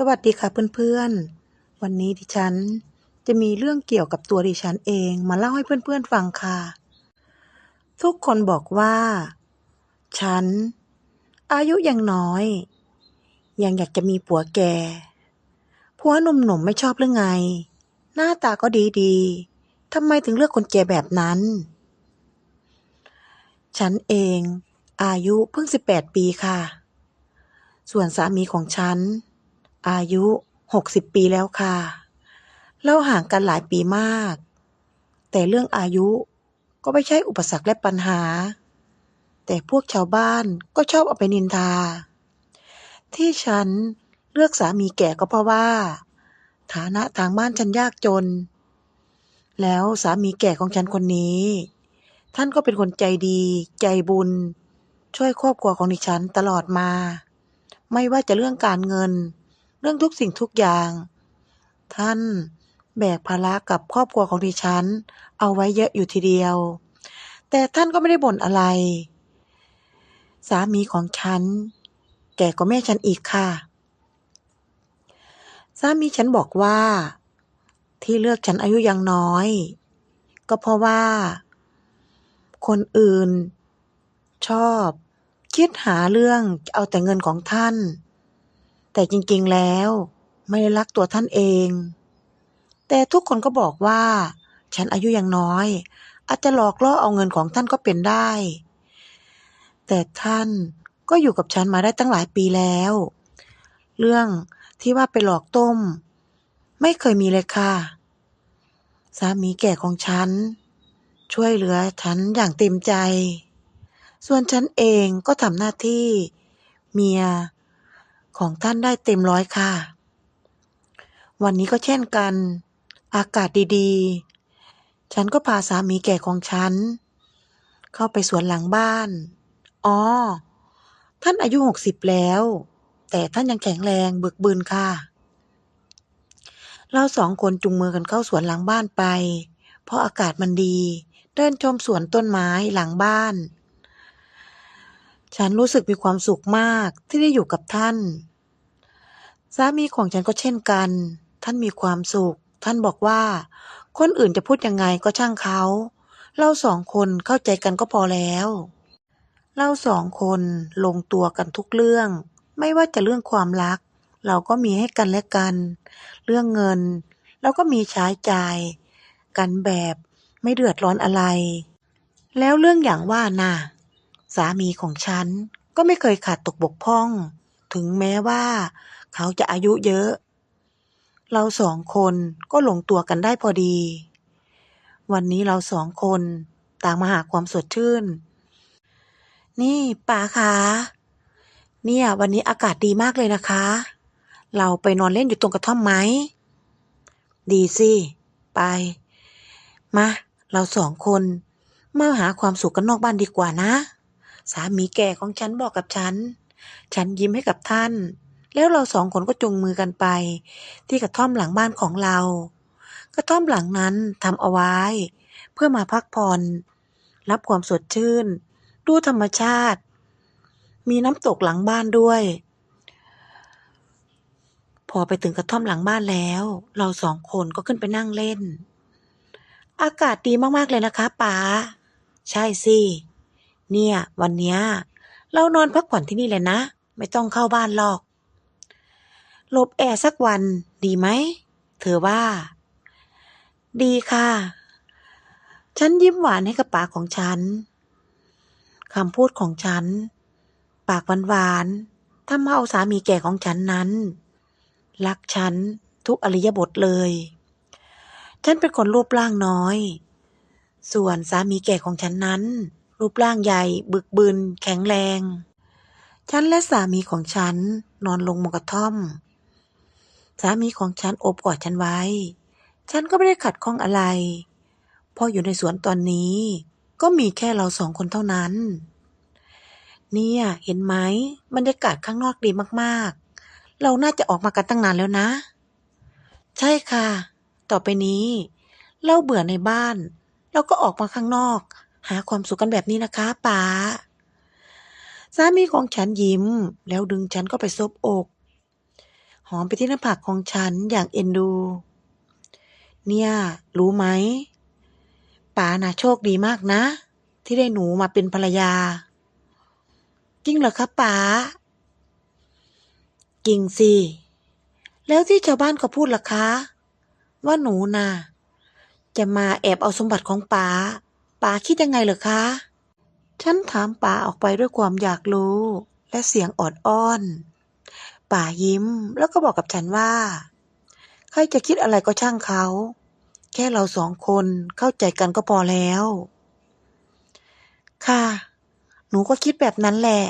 สวัสดีค่ะเพื่อนๆ วันนี้ดิฉันจะมีเรื่องเกี่ยวกับตัวดิฉันเองมาเล่าให้เพื่อนๆฟังค่ะ ทุกคนบอกว่า ฉัน อายุยังน้อย ยังอยากจะมีผัวแก่ผัวหนุ่มๆไม่ชอบหรือไง หน้าตาก็ดีๆทำไมถึงเลือกคนแก่แบบนั้น ฉันเอง อายุเพิ่ง 18 ปีค่ะ ส่วนสามีของฉัน อายุ60ปีแล้วค่ะเราห่างกันหลายปีมาก แต่เรื่องอายุก็ไม่ใช่อุปสรรคและปัญหา แต่พวกชาวบ้านก็ชอบเอาไปนินทา ที่ฉันเลือกสามีแก่ก็เพราะว่า ฐานะทางบ้านฉันยากจน แล้วสามีแก่ของฉันคนนี้ ท่านก็เป็นคนใจดี ใจบุญ ช่วยครอบครัวของดิฉันตลอดมา ไม่ว่าจะเรื่องการเงิน เรื่องทุกสิ่งทุกอย่าง ท่านแบกภาระกับครอบครัวของดิฉัน เอาไว้เยอะอยู่ทีเดียว แต่ท่านก็ไม่ได้บ่นอะไร สามีของฉัน แก่กว่าแม่ฉันอีกค่ะ สามีฉันบอกว่า ที่เลือกฉันอายุยังน้อย ก็เพราะว่า คนอื่น ชอบ คิดหาเรื่องเอาแต่เงินของท่าน แต่จริงๆแล้ว ไม่ได้รักตัวท่านเอง แต่ทุกคนก็บอกว่า ฉันอายุยังน้อย อาจจะหลอกล่อเอาเงินของท่านก็เป็นได้ แต่ท่านก็อยู่กับฉันมาได้ตั้งหลายปีแล้ว เรื่องที่ว่าไปหลอกต้ม ไม่เคยมีเลยค่ะ สามีแก่ของฉัน ช่วยเหลือฉันอย่างเต็มใจ ส่วนฉันเองก็ทำหน้าที่ เมีย ของท่านได้เต็มร้อยค่ะ วันนี้ก็เช่นกัน อากาศดีๆ ฉันก็พาสามีแก่ของฉัน เข้าไปสวนหลังบ้าน อ๋อ ท่านอายุหกสิบแล้ว แต่ท่านยังแข็งแรงบึกบึนค่ะ เราสองคนจุงมือกันเข้าสวนหลังบ้านไป เพราะอากาศมันดี เดินชมสวนต้นไม้หลังบ้านฉันรู้สึกมีความสุขมากที่ได้อยู่กับท่าน สามีของฉันก็เช่นกัน ท่านมีความสุข ท่านบอกว่า คนอื่นจะพูดยังไงก็ช่างเขา เราสองคนเข้าใจกันก็พอแล้ว เราสองคนลงตัวกันทุกเรื่อง ไม่ว่าจะเรื่องความรัก เราก็มีให้กันและกัน เรื่องเงิน เราก็มีใช้จ่าย กันแบบไม่เดือดร้อนอะไร แล้วเรื่องอย่างว่าน่ะสามีของฉันก็ไม่เคยขาดตกบกพร่อง ถึงแม้ว่า เขาจะอายุเยอะ เราสองคนก็หลงตัวกันได้พอดี วันนี้เราสองคนต่างมาหาความสดชื่น นี่ป๋าคะเนี่ยวันนี้อากาศดีมากเลยนะคะ เราไปนอนเล่นอยู่ตรงกระท่อมไหม ดีสิ ไป มา เราสองคน มาหาความสุขกันนอกบ้านดีกว่านะ สามีแก่ของฉันบอกกับฉัน ฉันยิ้มให้กับท่าน แล้วเราสองคนก็จูงมือกันไป ที่กระท่อมหลังบ้านของเรา กระท่อมหลังนั้นทำเอาไว้ เพื่อมาพักผ่อน รับความสดชื่น ดูธรรมชาติ มีน้ำตกหลังบ้านด้วย พอไปถึงกระท่อมหลังบ้านแล้ว เราสองคนก็ขึ้นไปนั่งเล่น อากาศดีมากๆเลยนะคะป๋าใช่สิเนี่ย วันเนี้ยเรานอนพักผ่อนที่นี่เลยนะ ไม่ต้องเข้าบ้านหรอก หลบแอร์สักวัน ดีไหม เธอว่า ดีค่ะ ฉันยิ้มหวานให้กับปากของฉันคำพูดของฉัน ปากหวานๆทำเอาสามีแก่ของฉันนั้น รักฉันทุกอริยบทเลย ฉันเป็นคนรูปร่างน้อย ส่วนสามีแก่ของฉันนั้น รูปร่างใหญ่บึกบึนแข็งแรง ฉันและสามีของฉันนอนลงบนกระท่อม สามีของฉันโอบกอดฉันไว้ ฉันก็ไม่ได้ขัดข้องอะไรเพราะอยู่ในสวนตอนนี้ ก็มีแค่เราสองคนเท่านั้น เนี่ย เห็นไหมบรรยากาศข้างนอกดีมากๆ เราน่าจะออกมากันตั้งนานแล้วนะ ใช่ค่ะ ต่อไปนี้ เราเบื่อในบ้าน เราก็ออกมาข้างนอก หาความสุขกันแบบนี้นะคะป๋าสามีของฉันยิ้ม แล้วดึงฉันก็ไปซบอก หอมไปที่หน้าผากของฉันอย่างเอ็นดู เนี่ย รู้ไหมป๋านะโชคดีมากนะ ที่ได้หนูมาเป็นภรรยา จริงเหรอคะป๋าจริงสิ แล้วที่ชาวบ้านเขาพูดล่ะคะ ว่าหนูน่ะ จะมาแอบเอาสมบัติของป๋าป๋าคิดยังไงเหรอคะ ฉันถามป๋าออกไปด้วยความอยากรู้และเสียงออดอ้อน ป๋ายิ้มแล้วก็บอกกับฉันว่า ใครจะคิดอะไรก็ช่างเขา แค่เราสองคนเข้าใจกันก็พอแล้ว ค่ะ หนูก็คิดแบบนั้นแหละ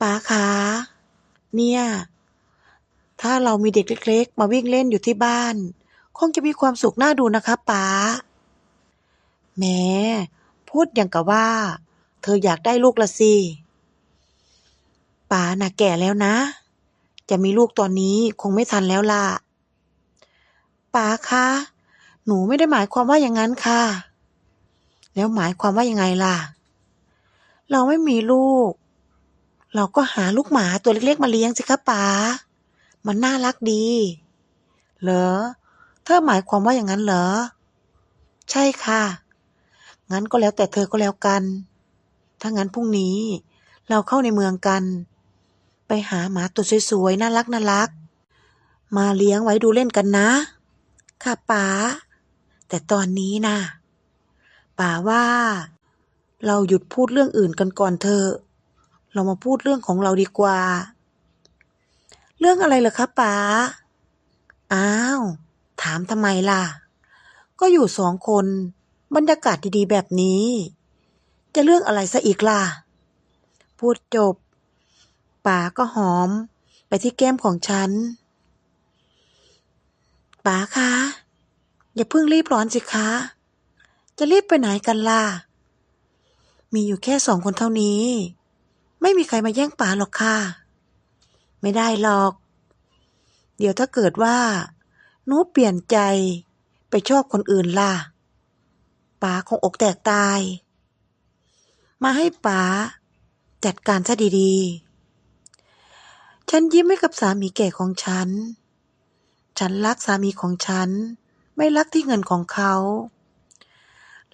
ป๋าคะเนี่ย ถ้าเรามีเด็กเล็ก ๆ มาวิ่งเล่นอยู่ที่บ้าน คงจะมีความสุขน่าดูนะคะป๋าแหมพูดอย่างกับว่า เธออยากได้ลูกละสิ ป๋าน่ะแก่แล้วนะ จะมีลูกตอนนี้คงไม่ทันแล้วล่ะป๋าคะหนูไม่ได้หมายความว่าอย่างนั้นค่ะ แล้วหมายความว่ายังไงล่ะ เราไม่มีลูก เราก็หาลูกหมาตัวเล็กๆมาเลี้ยงสิคะป๋ามันน่ารักดี เหรอ เธอหมายความว่าอย่างนั้นเหรอ ใช่ค่ะ งั้นก็แล้วแต่เธอก็แล้วกัน ถ้างั้นพรุ่งนี้ เราเข้าในเมืองกัน ไปหาหมาตัวสวยๆ น่ารักน่ารัก มาเลี้ยงไว้ดูเล่นกันนะ ค่ะป๋า แต่ตอนนี้นะป๋าว่า เราหยุดพูดเรื่องอื่นกันก่อนเถอะ เรามาพูดเรื่องของเราดีกว่า เรื่องอะไรเหรอคะป๋า อ้าว ถามทำไมล่ะ ก็อยู่สองคนบรรยากาศดีๆแบบนี้ จะเรื่องอะไรซะอีกล่ะ พูดจบ ป๋าก็หอม ไปที่แก้มของฉันป๋าคะ อย่าเพิ่งรีบร้อนสิคะ จะรีบไปไหนกันล่ะ มีอยู่แค่สองคนเท่านี้ ไม่มีใครมาแย่งป๋าหรอกค่ะ ไม่ได้หรอก เดี๋ยวถ้าเกิดว่าหนูเปลี่ยนใจไปชอบคนอื่นล่ะป๋าคงอกแตกตาย มาให้ป๋าจัดการซะดีๆ ฉันยิ้มให้กับสามีแก่ของฉัน ฉันรักสามีของฉัน ไม่รักที่เงินของเขา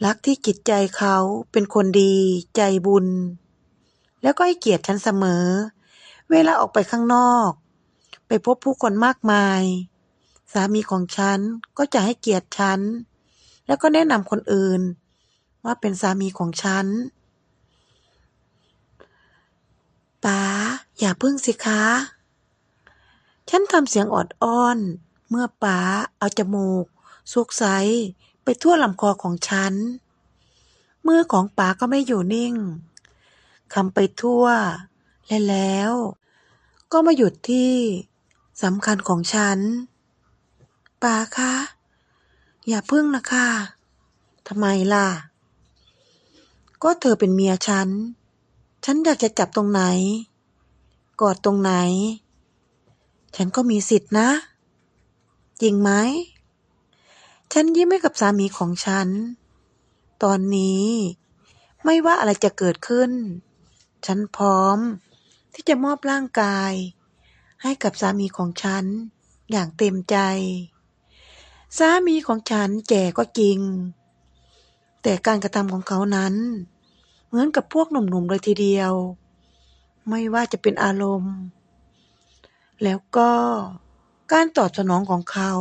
รักที่จิตใจเขาเป็นคนดีใจบุญ แล้วก็ให้เกียรติฉันเสมอ เวลาออกไปข้างนอก ไปพบผู้คนมากมาย สามีของฉันก็จะให้เกียรติฉัน แล้วก็แนะนำคนอื่น ว่าเป็นสามีของฉัน ป๋าอย่าพึ่งสิคะ ฉันทำเสียงออดอ้อน เมื่อป๋าเอาจมูกซุกไซไปทั่วลำคอของฉัน มือของป๋าก็ไม่อยู่นิ่งคำไปทั่ว และแล้ว ก็มาหยุดที่สำคัญของฉันป๋าคะอย่าพึ่งนะคะทำไมล่ะ ก็เธอเป็นเมียฉัน ฉันอยากจะจับตรงไหน กอดตรงไหน ฉันก็มีสิทธินะ จริงไหม ฉันยิ้มให้กับสามีของฉัน ตอนนี้ไม่ว่าอะไรจะเกิดขึ้น ฉันพร้อม ที่จะมอบร่างกาย ให้กับสามีของฉัน อย่างเต็มใจ สามีของฉันแก่ก็จริง แต่การกระทำของเขานั้น เหมือนกับพวกหนุ่มๆเลยทีเดียว ไม่ว่าจะเป็นอารมณ์ แล้วก็การตอบสนองของเขา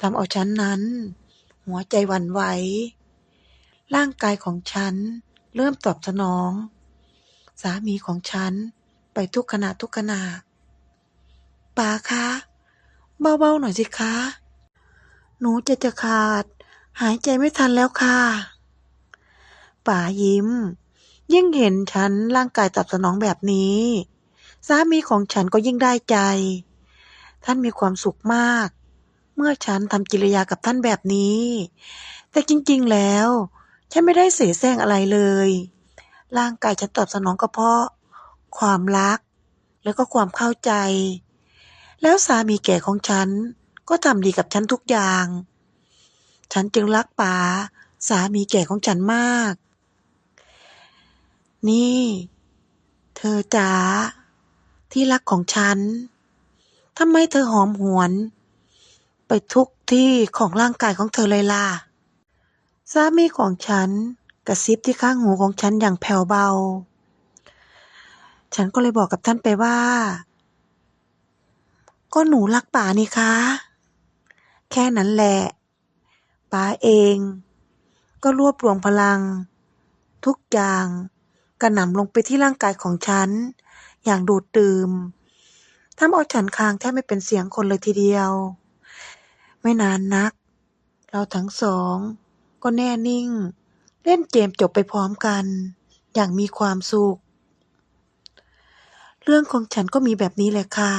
ทำเอาฉันนั้น หัวใจวันไหว ร่างกายของฉันเริ่มตอบสนอง สามีของฉันไปทุกขณะทุกขณะป๋าคะ เบาๆหน่อยสิคะ หนูจะจะขาด หายใจไม่ทันแล้วค่ะ ป๋ายิ้ม ยิ่งเห็นฉันร่างกายตอบสนองแบบนี้ สามีของฉันก็ยิ่งได้ใจ ท่านมีความสุขมาก เมื่อฉันทำกิริยากับท่านแบบนี้ แต่จริงๆแล้ว ฉันไม่ได้เสแสร้งอะไรเลย ร่างกายฉันตอบสนองก็เพราะ ความรัก แล้วก็ความเข้าใจ แล้วสามีแก่ของฉันก็ทำดีกับฉันทุกอย่าง ฉันจึงรักป๋าสามีแก่ของฉันมาก นี่ เธอจ๋าที่รักของฉันทำไมเธอหอมหวน ไปทุกที่ของร่างกายของเธอเลยล่ะสามีของฉันกระซิบที่ข้างหูของฉันอย่างแผ่วเบา ฉันก็เลยบอกกับท่านไปว่า ก็หนูรักป๋านี่คะ แค่นั้นแหละป๋าเอง ก็รวบรวมพลัง ทุกอย่าง กระหน่ำลงไปที่ร่างกายของฉัน อย่างดูดดื่มทำเอาฉันคางแทบไม่เป็นเสียงคนเลยทีเดียว ไม่นานนัก เราทั้งสอง ก็แน่นิ่ง เล่นเกมจบไปพร้อมกัน อย่างมีความสุข เรื่องของฉันก็มีแบบนี้แหละค่ะ